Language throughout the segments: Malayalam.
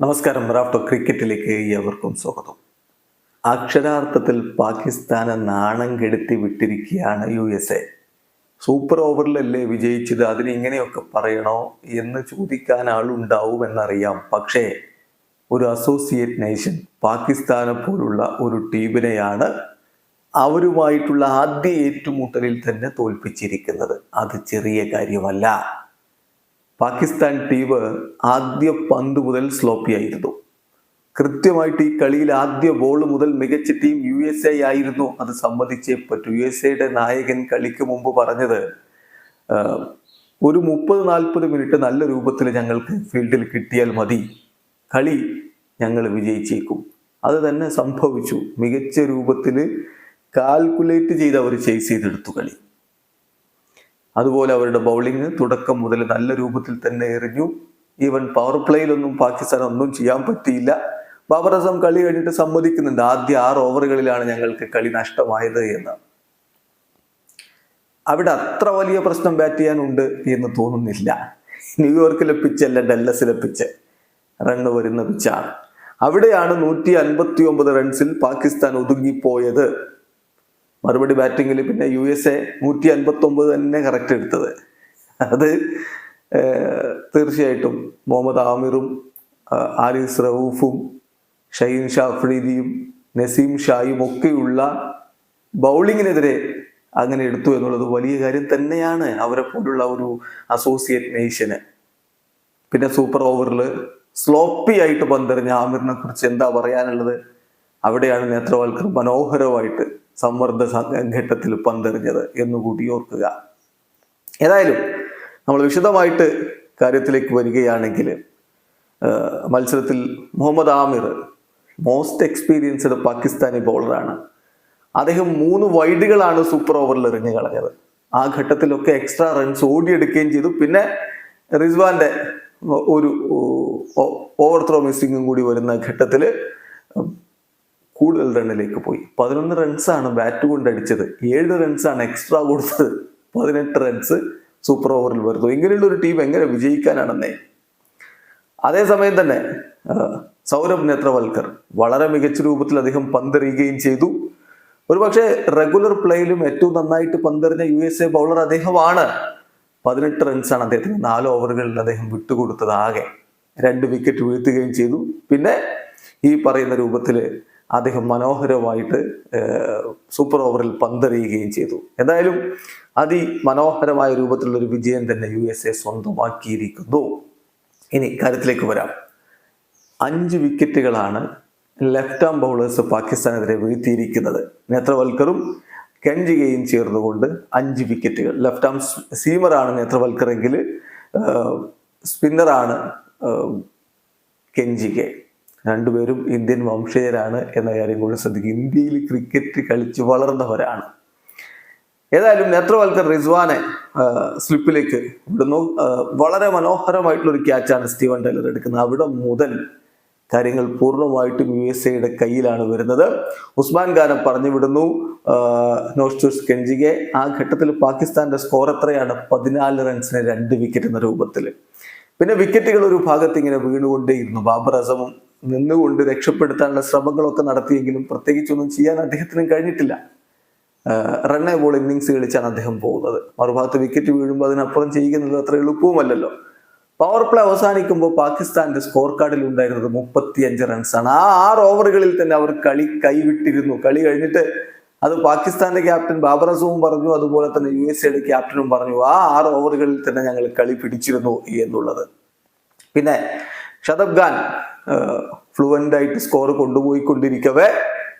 നമസ്കാരം. റാഫ്റ്റോ ക്രിക്കറ്റിലേക്ക് ഏവർക്കും സ്വാഗതം. അക്ഷരാർത്ഥത്തിൽ പാകിസ്ഥാനെ നാണം കെടുത്തി വിട്ടിരിക്കുകയാണ് യു എസ് എ സൂപ്പർ ഓവറിലല്ലേ വിജയിച്ചത്? അതിന് ഇങ്ങനെയൊക്കെ പറയണോ എന്ന് ചോദിക്കാൻ ആളുണ്ടാവും എന്നറിയാം. പക്ഷേ ഒരു അസോസിയേറ്റ് നേഷൻ പാകിസ്ഥാനെ പോലുള്ള ഒരു ടീമിനെയാണ് അവരുമായിട്ടുള്ള ആദ്യ ഏറ്റുമുട്ടലിൽ തന്നെ തോൽപ്പിച്ചിരിക്കുന്നത്. അത് ചെറിയ കാര്യമല്ല. പാകിസ്ഥാൻ ടീം ആദ്യ പന്ത് മുതൽ സ്ലോപ്പി ആയിരുന്നു. കൃത്യമായിട്ട് ഈ കളിയിൽ ആദ്യ ബോൾ മുതൽ മികച്ച ടീം യു എസ് എ ആയിരുന്നു. അത് സംബന്ധിച്ചേ പറ്റൂ യു എസ് എയുടെ നായകൻ കളിക്ക് മുമ്പ് പറഞ്ഞത് ഒരു മുപ്പത് നാൽപ്പത് മിനിറ്റ് നല്ല രൂപത്തിൽ ഞങ്ങൾക്ക് ഫീൽഡിൽ കിട്ടിയാൽ മതി. കളി ഞങ്ങൾ വിജയിച്ചേക്കും. അത് തന്നെ സംഭവിച്ചു. മികച്ച രൂപത്തിൽ കാൽക്കുലേറ്റ് ചെയ്ത് അവർ ചേസ് ചെയ്തെടുത്തു കളി. അതുപോലെ അവരുടെ ബൗളിംഗ് തുടക്കം മുതൽ നല്ല രൂപത്തിൽ തന്നെ എറിഞ്ഞു. ഈവൻ പവർ പ്ലേയിലൊന്നും പാകിസ്ഥാൻ ഒന്നും ചെയ്യാൻ പറ്റിയില്ല. ബാബർ അസം കളി കഴിഞ്ഞിട്ട് സമ്മതിക്കുന്നുണ്ട്. ആദ്യ ആറ് ഓവറുകളിലാണ് ഞങ്ങൾക്ക് കളി നഷ്ടമായത് എന്ന്. അവിടെ അത്ര വലിയ പ്രശ്നം ബാറ്റ് ചെയ്യാനുണ്ട് എന്ന് തോന്നുന്നില്ല. ന്യൂയോർക്കിലെ പിച്ചല്ല ഡെല്ലസിലെ പിച്ച് റണ്ണ് വരുന്ന പിച്ചാണ് അവിടെയാണ് നൂറ്റി അൻപത്തി ഒമ്പത് റൺസിൽ പാകിസ്ഥാൻ ഒതുങ്ങിപ്പോയത്. മറുപടി ബാറ്റിങ്ങിൽ പിന്നെ യു എസ് എ നൂറ്റി അൻപത്തി ഒമ്പത് തന്നെ കറക്റ്റ് എടുത്തത്. അത് തീർച്ചയായിട്ടും മുഹമ്മദ് ആമിറും ആരിസ് റൌഫും ഷഹീൻ ഷാ അഫ്രീദിയും നസീം ഷായും ഒക്കെയുള്ള ബൗളിങ്ങിനെതിരെ അങ്ങനെ എടുത്തു എന്നുള്ളത് വലിയ കാര്യം തന്നെയാണ് അവരെ പോലുള്ള ഒരു അസോസിയേറ്റ് നേഷന് പിന്നെ സൂപ്പർ ഓവറിൽ സ്ലോപ്പി ആയിട്ട് പന്തെറിഞ്ഞ ആമിറിനെ കുറിച്ച് എന്താ പറയാനുള്ളത്? അവിടെയാണ് നേത്രവാൽക്കർ മനോഹരമായിട്ട് സമ്മർദ്ദ ഘട്ടത്തിൽ പന്തെറിഞ്ഞത് എന്നുകൂടി ഓർക്കുക. ഏതായാലും നമ്മൾ വിശദമായിട്ട് കാര്യത്തിലേക്ക് വരികയാണെങ്കിൽ മത്സരത്തിൽ മുഹമ്മദ് ആമിർ മോസ്റ്റ് എക്സ്പീരിയൻസ്ഡ് പാകിസ്ഥാനി ബൗളറാണ് അദ്ദേഹം മൂന്ന് വൈഡുകളാണ് സൂപ്പർ ഓവറിൽ എറിഞ്ഞു കളഞ്ഞത്. ആ ഘട്ടത്തിലൊക്കെ എക്സ്ട്രാ റൺസ് ഓടിയെടുക്കുകയും ചെയ്തു. പിന്നെ റിസ്വാന്റെ ഒരു ഓവർ ത്രോ മിസ്സിങ്ങും കൂടി വരുന്ന ഘട്ടത്തിൽ കൂടുതൽ റണ്ണിലേക്ക് പോയി. പതിനൊന്ന് റൺസാണ് ബാറ്റ് കൊണ്ട് അടിച്ചത്. ഏഴ് റൺസാണ് എക്സ്ട്രാ കൊടുത്തത്. പതിനെട്ട് റൺസ് സൂപ്പർ ഓവറിൽ വരുന്നു. ഇങ്ങനെയുള്ള ഒരു ടീം എങ്ങനെ വിജയിക്കാനാണെന്നേ? അതേസമയം തന്നെ സൗരഭ് നേത്രവൽക്കർ വളരെ മികച്ച രൂപത്തിൽ അദ്ദേഹം പന്തെറിയുകയും ചെയ്തു. ഒരുപക്ഷെ റെഗുലർ പ്ലേയിലും ഏറ്റവും നന്നായിട്ട് പന്തെറിഞ്ഞ യു എസ് എ ബൗളർ അദ്ദേഹമാണ്. പതിനെട്ട് റൺസാണ് അദ്ദേഹത്തിന് നാല് ഓവറുകളിൽ അദ്ദേഹം വിട്ടുകൊടുത്തത് ആകെ. രണ്ട് വിക്കറ്റ് വീഴ്ത്തുകയും ചെയ്തു. പിന്നെ ഈ പറയുന്ന രൂപത്തിൽ അദ്ദേഹം മനോഹരമായിട്ട് സൂപ്പർ ഓവറിൽ പന്തെറിയുകയും ചെയ്തു. എന്തായാലും അതി മനോഹരമായ രൂപത്തിലുള്ള ഒരു വിജയം തന്നെ യു എസ് എ സ്വന്തമാക്കിയിരിക്കുന്നു. ഇനി കാര്യത്തിലേക്ക് വരാം. അഞ്ച് വിക്കറ്റുകളാണ് ലെഫ്റ്റ് ആം ബൗളേഴ്സ് പാകിസ്ഥാനെതിരെ വീഴ്ത്തിയിരിക്കുന്നത്. നേത്രവൽക്കറും കെഞ്ചുകയും ചേർന്നുകൊണ്ട് അഞ്ച് വിക്കറ്റുകൾ ലെഫ്റ്റ് ആം സീമറാണ് നേത്രവൽക്കർ എങ്കിൽ സ്പിന്നറാണ് കെഞ്ചികെ. രണ്ടുപേരും ഇന്ത്യൻ വംശജരാണ് എന്ന കാര്യം കൂടി ശ്രദ്ധിക്കുക. ഇന്ത്യയിൽ ക്രിക്കറ്റ് കളിച്ച് വളർന്നവരാണ്. ഏതായാലും നേത്രവൽക്കർ റിസ്വാനെ സ്ലിപ്പിലേക്ക് വിടുന്നു. വളരെ മനോഹരമായിട്ടുള്ള ഒരു ക്യാച്ചാണ് സ്റ്റീവൻ ടൈലർ എടുക്കുന്നത്. അവിടെ മുതൽ കാര്യങ്ങൾ പൂർണമായിട്ടും യു എസ് എയുടെ കയ്യിലാണ് വരുന്നത്. ഉസ്മാൻ ഖാനം പറഞ്ഞു വിടുന്നു. നോസ്റ്റൂസ് കെഞ്ചികെ ആ ഘട്ടത്തിൽ പാകിസ്ഥാന്റെ സ്കോർ എത്രയാണ്? പതിനാല് റൺസിന് രണ്ട് വിക്കറ്റ് എന്ന രൂപത്തിൽ. പിന്നെ വിക്കറ്റുകൾ ഒരു ഭാഗത്ത് ഇങ്ങനെ വീണുകൊണ്ടേയിരുന്നു. ബാബർ അസമും നിന്നുകൊണ്ട് രക്ഷപ്പെടുത്താനുള്ള ശ്രമങ്ങളൊക്കെ നടത്തിയെങ്കിലും പ്രത്യേകിച്ചൊന്നും ചെയ്യാൻ അദ്ദേഹത്തിന് കഴിഞ്ഞിട്ടില്ല. റണ്ണേ ബോൾ ഇന്നിങ്സ് കളിച്ചാണ് അദ്ദേഹം പോകുന്നത്. മറുഭാഗത്ത് വിക്കറ്റ് വീഴുമ്പോൾ അതിനപ്പുറം ചെയ്യുന്നത് അത്ര എളുപ്പവുമല്ലല്ലോ. പവർ പ്ലേ അവസാനിക്കുമ്പോൾ പാകിസ്ഥാന്റെ സ്കോർ കാർഡിൽ ഉണ്ടായിരുന്നത് മുപ്പത്തിയഞ്ച് റൺസാണ് ആ ആറ് ഓവറുകളിൽ തന്നെ അവർ കളി കൈവിട്ടിരുന്നു. കളി കഴിഞ്ഞിട്ട് അത് പാകിസ്ഥാന്റെ ക്യാപ്റ്റൻ ബാബർ അസൂം പറഞ്ഞു അതുപോലെ തന്നെ യു എസ് എയുടെ ക്യാപ്റ്റനും പറഞ്ഞു ആ ആറ് ഓവറുകളിൽ തന്നെ ഞങ്ങൾ കളി പിടിച്ചിരുന്നു എന്നുള്ളത്. പിന്നെ ഷതബ് ഖാൻ ഫ്ലുവന്റ് ആയിട്ട് സ്കോർ കൊണ്ടുപോയിക്കൊണ്ടിരിക്കവേ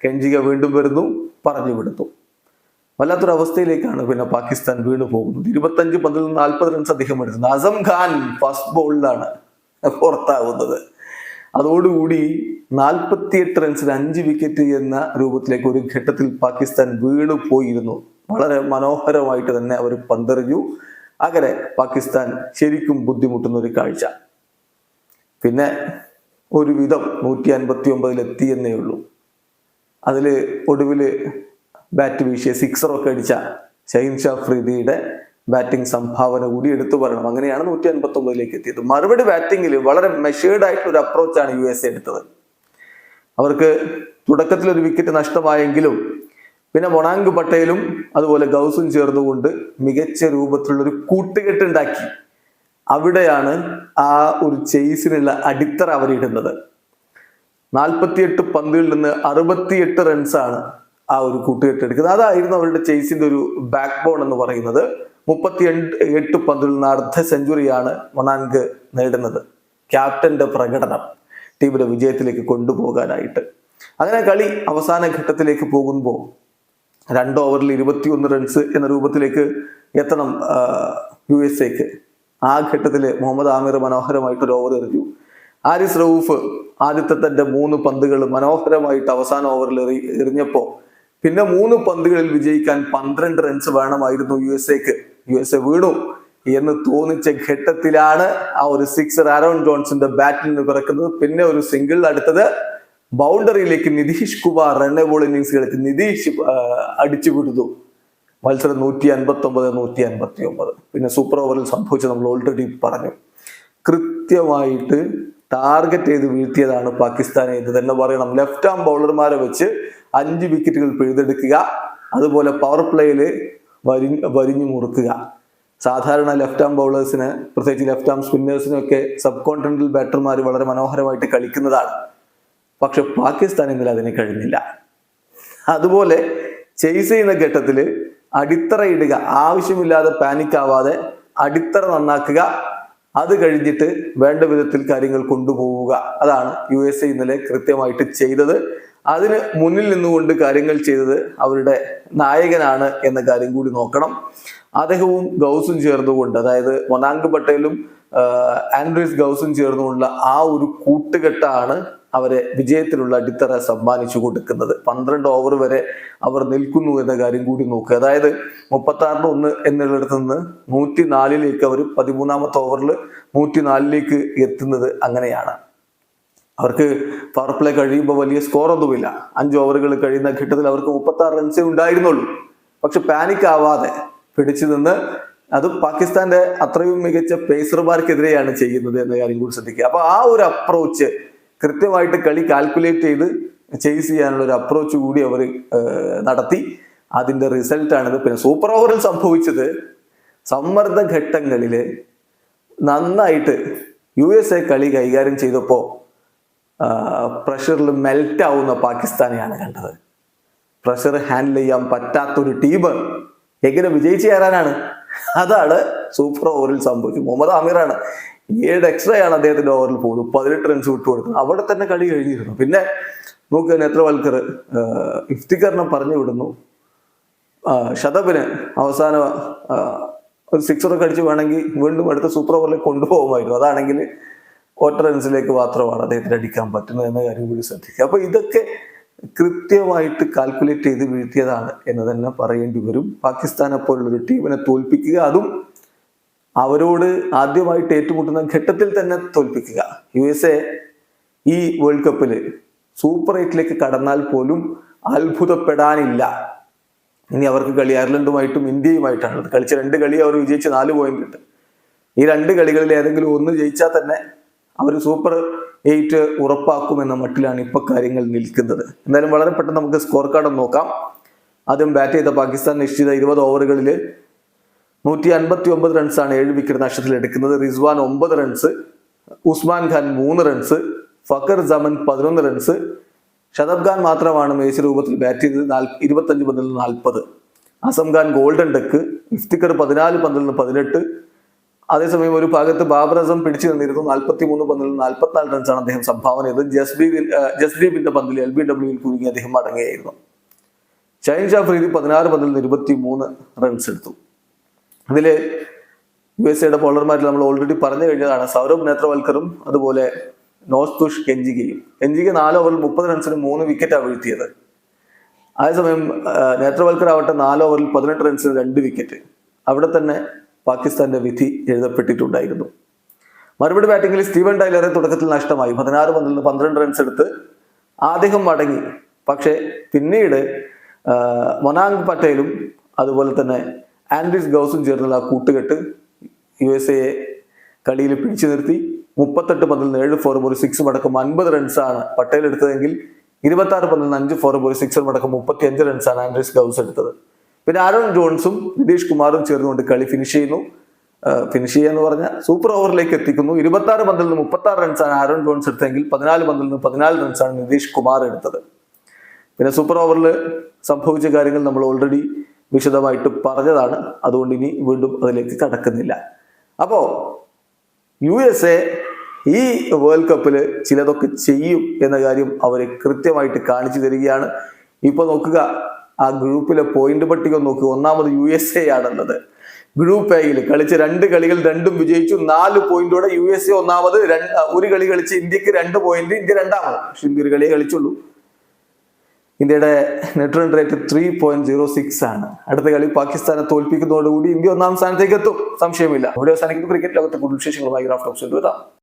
കെഞ്ചിക വീണ്ടും വരുന്നു പറഞ്ഞു വിടുന്നു. വല്ലാത്തൊരവസ്ഥയിലേക്കാണ് പിന്നെ പാകിസ്ഥാൻ വീണു പോകുന്നത്. ഇരുപത്തഞ്ച് പന്തിൽ നിന്ന് നാൽപ്പത് റൺസ് അധികം എടുക്കുന്നത് അസം ഖാൻ ഫസ്റ്റ് ബോളിലാണ് പുറത്താകുന്നത് അതോടുകൂടി നാൽപ്പത്തിയെട്ട് റൺസിൽ അഞ്ച് വിക്കറ്റ് എന്ന രൂപത്തിലേക്ക് ഒരു ഘട്ടത്തിൽ പാകിസ്ഥാൻ വീണു പോയിരുന്നു. വളരെ മനോഹരമായിട്ട് തന്നെ അവർ പന്തെറിഞ്ഞു. അങ്ങനെ പാകിസ്ഥാൻ ശരിക്കും ബുദ്ധിമുട്ടുന്ന ഒരു കാഴ്ച. പിന്നെ ഒരുവിധം നൂറ്റി അൻപത്തി ഒമ്പതിൽ എത്തിയെന്നേ ഉള്ളൂ അതിൽ ഒടുവിൽ ബാറ്റ് വീശിയ സിക്സറൊക്കെ അടിച്ച ഷൈൻ ഷാഫ്രീദിയുടെ ബാറ്റിംഗ് സംഭാവന കൂടി എടുത്തു പറയണം. അങ്ങനെയാണ് നൂറ്റി അൻപത്തി ഒമ്പതിലേക്ക് എത്തിയത് മറുപടി ബാറ്റിങ്ങിൽ വളരെ മെഷേർഡ് ആയിട്ടുള്ള ഒരു അപ്രോച്ചാണ് യു എസ് എടുത്തത്. അവർക്ക് തുടക്കത്തിൽ ഒരു വിക്കറ്റ് നഷ്ടമായെങ്കിലും പിന്നെ മൊണാങ്ക് പട്ടേലും അതുപോലെ ഗൗസും ചേർന്നുകൊണ്ട് മികച്ച രൂപത്തിലുള്ള ഒരു കൂട്ടുകെട്ട് ഉണ്ടാക്കി. അവിടെയാണ് ആ ഒരു ചെയ്സിനുള്ള അടിത്തറ അവരിടുന്നത്. നാൽപ്പത്തിയെട്ട് പന്തുകളിൽ നിന്ന് അറുപത്തിയെട്ട് റൺസാണ് ആ ഒരു കൂട്ടുകെട്ട് എടുക്കുന്നത്. അതായിരുന്നു അവരുടെ ചേസിന്റെ ഒരു ബാക്ക് ബോൺ എന്ന് പറയുന്നത്. മുപ്പത്തി എട്ട് പന്തിൽ നിന്ന് അർദ്ധ സെഞ്ചുറിയാണ് മൊണാൻഗ് നേടുന്നത്. ക്യാപ്റ്റന്റെ പ്രകടനം ടീമിന്റെ വിജയത്തിലേക്ക് കൊണ്ടുപോകാനായിട്ട്. അങ്ങനെ കളി അവസാന ഘട്ടത്തിലേക്ക് പോകുമ്പോൾ രണ്ട് ഓവറിൽ ഇരുപത്തിയൊന്ന് റൺസ് എന്ന രൂപത്തിലേക്ക് എത്തണം യു എസ് എക്ക്. ആ ഘട്ടത്തിൽ മുഹമ്മദ് ആമിർ മനോഹരമായിട്ട് ഒരു ഓവർ എറിഞ്ഞു. ആരിസ് റൌഫ് ആദ്യത്തെ തന്റെ മൂന്ന് പന്തുകൾ മനോഹരമായിട്ട് അവസാന ഓവറിൽ എറി എറിഞ്ഞപ്പോ പിന്നെ മൂന്ന് പന്തുകളിൽ വിജയിക്കാൻ പന്ത്രണ്ട് റൺസ് വേണമായിരുന്നു യു എസ് എക്ക് യു എസ് എ വീണു എന്ന് തോന്നിച്ച ഘട്ടത്തിലാണ് ആ ഒരു സിക്സർ ആരോൺ ജോൺസിന്റെ ബാറ്റിൽ നിന്ന് പിറക്കുന്നത്. പിന്നെ ഒരു സിംഗിൾ അടുത്തത് ബൗണ്ടറിയിലേക്ക് Nitish Kumar run a ball innings കളിച്ച് നിതീഷ് അടിച്ചു വിടുന്നു മത്സരം നൂറ്റി അൻപത്തി ഒമ്പത് നൂറ്റി അൻപത്തി ഒമ്പത് പിന്നെ സൂപ്പർ ഓവറിൽ സംഭവിച്ചത് നമ്മൾ ഓൾറെഡി പറഞ്ഞു. കൃത്യമായിട്ട് ടാർഗറ്റ് ചെയ്ത് വീഴ്ത്തിയതാണ് പാകിസ്ഥാനെ എന്ന് തന്നെ പറയണം ലെഫ്റ്റ് ആം ബൗളർമാരെ വെച്ച് അഞ്ച് വിക്കറ്റുകൾ പിഴുതെടുക്കുക. അതുപോലെ പവർ പ്ലേയിൽ വരി വരിഞ്ഞു മുറുക്കുക. സാധാരണ ലെഫ്റ്റ് ആം ബൗളേഴ്സിന് പ്രത്യേകിച്ച് ലെഫ്റ്റ് ആം സ്പിന്നേഴ്സിനൊക്കെ സബ് കോണ്ടിനെന്റൽ ബാറ്റർമാർ വളരെ മനോഹരമായിട്ട് കളിക്കുന്നതാണ്. പക്ഷെ പാകിസ്ഥാൻ ഇന്നലെ അതിന് കഴിഞ്ഞില്ല. അതുപോലെ ചെയ്സ് ചെയ്യുന്ന ഘട്ടത്തിൽ അടിത്തറ ഇടുക. ആവശ്യമില്ലാതെ പാനിക് ആവാതെ അടിത്തറ നന്നാക്കുക. അത് കഴിഞ്ഞിട്ട് വേണ്ട വിധത്തിൽ കാര്യങ്ങൾ കൊണ്ടുപോവുക. അതാണ് യു എസ് എ ഇന്നലെ കൃത്യമായിട്ട് ചെയ്തത്. അതിന് മുന്നിൽ നിന്നുകൊണ്ട് കാര്യങ്ങൾ ചെയ്തത് അവരുടെ നായകനാണ് എന്ന കാര്യം കൂടി നോക്കണം. അദ്ദേഹവും ഗൗസും ചേർന്നുകൊണ്ട് അതായത് മൊനാങ്ക് പട്ടേലും ആൻഡ്രീസ് ഗൗസും ചേർന്നുകൊണ്ടുള്ള ആ ഒരു കൂട്ടുകെട്ടാണ് അവരെ വിജയത്തിലുള്ള അടിത്തറ സമ്മാനിച്ചു കൊടുക്കുന്നത്. പന്ത്രണ്ട് ഓവർ വരെ അവർ നിൽക്കുന്നു എന്ന കാര്യം കൂടി നോക്കുക. അതായത് മുപ്പത്തി ആറിന് ഒന്ന് എന്നുള്ളിടത്ത് നിന്ന് നൂറ്റി നാലിലേക്ക് അവർ പതിമൂന്നാമത്തെ ഓവറിൽ നൂറ്റി നാലിലേക്ക് എത്തുന്നത് അങ്ങനെയാണ്. അവർക്ക് പവർ പ്ലേ കഴിയുമ്പോൾ വലിയ സ്കോർ ഒന്നുമില്ല. അഞ്ച് ഓവറുകൾ കഴിയുന്ന ഘട്ടത്തിൽ അവർക്ക് മുപ്പത്തി ആറ് റൺസേ ഉണ്ടായിരുന്നുള്ളൂ. പക്ഷെ പാനിക് ആവാതെ പിടിച്ചു നിന്ന് അത് പാകിസ്ഥാന്റെ അത്രയും മികച്ച പേസർമാർക്കെതിരെയാണ് ചെയ്യുന്നത് എന്ന കാര്യം കൂടി ശ്രദ്ധിക്കുക. അപ്പൊ ആ ഒരു അപ്രോച്ച് കൃത്യമായിട്ട് കളി കാൽക്കുലേറ്റ് ചെയ്ത് ചേസ് ചെയ്യാനുള്ള ഒരു അപ്രോച്ച് കൂടി അവർ നടത്തി. അതിന്റെ റിസൾട്ടാണിത് പിന്നെ സൂപ്പർ ഓവറിൽ സംഭവിച്ചത് സമ്മർദ്ദ ഘട്ടങ്ങളിൽ നന്നായിട്ട് യു എസ് എ കളി കൈകാര്യം ചെയ്തപ്പോൾ പ്രഷറിൽ മെൽറ്റ് ആവുന്ന പാകിസ്ഥാനെയാണ് കണ്ടത്. പ്രഷർ ഹാൻഡിൽ ചെയ്യാൻ പറ്റാത്തൊരു ടീം എങ്ങനെ വിജയിച്ചു കയറാനാണ്? അതാണ് സൂപ്പർ ഓവറിൽ സംഭവിച്ചത്. മുഹമ്മദ് ആമിറാണ്. ഏഴ് എക്സ്ട്രാ ആണ് അദ്ദേഹത്തിന്റെ ഓവറിൽ പോകുന്നത്. പതിനെട്ട് റൺസ് വിട്ടു കൊടുക്കുന്നത് അവിടെ തന്നെ കളി കഴിഞ്ഞിരുന്നു. പിന്നെ നോക്കുക നേത്രവൽക്കർ ഇഫ്തിക്കറിനെ പറഞ്ഞു വിടുന്നു. ഷതബിന് അവസാന ഒരു സിക്സറൊക്കെ അടിച്ച് വേണമെങ്കിൽ വീണ്ടും അടുത്ത സൂപ്പർ ഓവറിലേക്ക് കൊണ്ടുപോകുമായിരുന്നു. അതാണെങ്കിൽ ഒറ്റ റൺസിലേക്ക് മാത്രമാണ് അദ്ദേഹത്തിന് അടിക്കാൻ പറ്റുന്നത് എന്ന കാര്യം കൂടി ശ്രദ്ധിക്കുക. അപ്പൊ ഇതൊക്കെ കൃത്യമായിട്ട് കാൽക്കുലേറ്റ് ചെയ്ത് വീഴ്ത്തിയതാണ് എന്ന് തന്നെ പറയേണ്ടി വരും. പാകിസ്ഥാനെ പോലുള്ളൊരു ടീമിനെ തോൽപ്പിക്കുക അതും അവരോട് ആദ്യമായിട്ട് ഏറ്റുമുട്ടുന്ന ഘട്ടത്തിൽ തന്നെ തോൽപ്പിക്കുക. യു എസ് എ ഈ വേൾഡ് കപ്പിൽ സൂപ്പർ എയ്റ്റിലേക്ക് കടന്നാൽ പോലും അത്ഭുതപ്പെടാനില്ല. ഇനി അവർക്ക് കളി അയർലൻഡുമായിട്ടും ഇന്ത്യയുമായിട്ടാണ്. കളിച്ച രണ്ട് കളി അവർ വിജയിച്ച് നാല് പോയിന്റ് ഉണ്ട്. ഈ രണ്ട് കളികളിൽ ഏതെങ്കിലും ഒന്ന് ജയിച്ചാൽ തന്നെ അവർ സൂപ്പർ എയ്റ്റ് ഉറപ്പാക്കുമെന്ന മട്ടിലാണ് ഇപ്പൊ കാര്യങ്ങൾ നിൽക്കുന്നത്. എന്തായാലും വളരെ പെട്ടെന്ന് നമുക്ക് സ്കോർ കാർഡ് നോക്കാം. ആദ്യം ബാറ്റ് ചെയ്ത പാകിസ്ഥാൻ നിശ്ചിത ഇരുപത് ഓവറുകളിൽ നൂറ്റി അൻപത്തി ഒമ്പത് റൺസാണ് ഏഴ് വിക്കറ്റ് നഷ്ടത്തിൽ എടുക്കുന്നത്. റിസ്വാൻ ഒമ്പത് റൺസ് ഉസ്മാൻ ഖാൻ മൂന്ന് റൺസ് ഫക്കർ ജമൻ പതിനൊന്ന് റൺസ് ഷതബ് ഖാൻ മാത്രമാണ് മേശ രൂപത്തിൽ ബാറ്റ് ചെയ്തത് നാല് ഇരുപത്തഞ്ച് പന്തിൽ നിന്ന് നാൽപ്പത്. അസം ഖാൻ ഗോൾഡൻ ഡെക്ക് ഇഫ്തിക്കർ പതിനാല് പന്തിൽ നിന്ന് പതിനെട്ട്. അതേസമയം ഒരു ഭാഗത്ത് ബാബർ അസം പിടിച്ചു നിന്നിരുന്നു നാൽപ്പത്തി മൂന്ന് പന്തിൽ നിന്ന് നാൽപ്പത്തിനാല് റൺസാണ് അദ്ദേഹം സംഭാവന ചെയ്തത്. ജസ്ബീബ് ജസ്ദീപിന്റെ പന്തിൽ എൽ ബി ഡബ്ല്യുവിൽ കുരുങ്ങി അദ്ദേഹം മടങ്ങുകയായിരുന്നു. ഷൈൻ ഷാഫ്രീദി പതിനാറ് പന്തിൽ നിന്ന് ഇരുപത്തി മൂന്ന് റൺസ് എടുത്തു. ഇതിൽ യു എസ് എയുടെ ബോളർമാരിൽ നമ്മൾ ഓൾറെഡി പറഞ്ഞു കഴിഞ്ഞതാണ് സൗരഭ് നേത്രവൽക്കറും അതുപോലെ നോസ്തുഷ് കെഞ്ചികയും. കെഞ്ചിക നാല് ഓവറിൽ മുപ്പത് റൺസിന് മൂന്ന് വിക്കറ്റാണ് വീഴ്ത്തിയത്. അതേസമയം നേത്രവൽക്കർ ആവട്ടെ നാല് ഓവറിൽ പതിനെട്ട് റൺസിന് രണ്ട് വിക്കറ്റ് അവിടെ തന്നെ പാകിസ്ഥാന്റെ വിധി എഴുതപ്പെട്ടിട്ടുണ്ടായിരുന്നു. മറുപടി ബാറ്റിംഗിൽ സ്റ്റീവൻ ടൈലറെ തുടക്കത്തിൽ നഷ്ടമായി. പതിനാറ് പന്തിൽ നിന്ന് പന്ത്രണ്ട് റൺസ് എടുത്ത് അദ്ദേഹം മടങ്ങി. പക്ഷേ പിന്നീട് മൊനാങ് പട്ടേലും അതുപോലെ തന്നെ ആൻഡ്രീസ് ഗൗസും ചേർന്നുള്ള ആ കൂട്ടുകെട്ട് യു എസ് എയെ കളിയിൽ പിടിച്ചു നിർത്തി. മുപ്പത്തെട്ട് പന്തിൽ ഏഴ് ഫോറും ഒരു സിക്സും അടക്കം അൻപത് റൺസാണ് പട്ടേൽ എടുത്തതെങ്കിൽ ഇരുപത്തി ആറ് പന്തിൽ അഞ്ച് ഫോറും ഒരു സിക്സും അടക്കം മുപ്പത്തി അഞ്ച് റൺസാണ് ആൻഡ്രീസ് ഗൗസ് എടുത്തത്. പിന്നെ ആരോൺ ജോൺസും നിതീഷ് കുമാറും ചേർന്നുകൊണ്ട് കളി ഫിനിഷ് ചെയ്യുന്നു. ഫിനിഷ് ചെയ്യാന്ന് പറഞ്ഞാൽ സൂപ്പർ ഓവറിലേക്ക് എത്തിക്കുന്നു. ഇരുപത്തി ആറ് പന്തിൽ നിന്ന് മുപ്പത്തി ആറ് റൺസാണ് ആരോൺ ജോൺസ് എടുത്തെങ്കിൽ പതിനാല് പന്തിൽ നിന്ന് പതിനാല് റൺസാണ് നിതീഷ് കുമാർ എടുത്തത്. പിന്നെ സൂപ്പർ ഓവറിൽ സംഭവിച്ച കാര്യങ്ങൾ നമ്മൾ ഓൾറെഡി വിശദമായിട്ട് പറഞ്ഞതാണ്. അതുകൊണ്ട് ഇനി വീണ്ടും അതിലേക്ക് കടക്കുന്നില്ല. അപ്പോ യു എസ് എ ഈ വേൾഡ് കപ്പിൽ ചിലതൊക്കെ ചെയ്യും എന്ന കാര്യം അവരെ കൃത്യമായിട്ട് കാണിച്ചു തരികയാണ്. ഇപ്പൊ നോക്കുക ആ ഗ്രൂപ്പിലെ പോയിന്റ് പട്ടിക നോക്കുക. ഒന്നാമത് യു എസ് എ ആണുള്ളത്. ഗ്രൂപ്പ് എയിൽ കളിച്ച രണ്ട് കളികൾ രണ്ടും വിജയിച്ചു. നാല് പോയിന്റോടെ യു എസ് എ ഒന്നാമത് ഒരു കളി കളിച്ച് ഇന്ത്യയ്ക്ക് രണ്ട് പോയിന്റ് ഇന്ത്യ രണ്ടാമത്. പക്ഷെ ഇന്ത്യ ഒരു കളിയെ കളിച്ചുള്ളൂ. ഇന്ത്യയുടെ net run rate three point zero six ആണ്. അടുത്ത കളി പാകിസ്ഥാനെ തോൽപ്പിക്കുന്നതോടുകൂടി ഇന്ത്യ ഒന്നാം സ്ഥാനത്തേക്ക് എത്തും സംശയമില്ല. ഇവിടെ അവസാനിക്കുന്ന. ക്രിക്കറ്റ് ലോകത്തെ കൂടുതൽ വിശേഷങ്ങളുമായി ഗ്രാഫ് ടോക്സ് എത്താം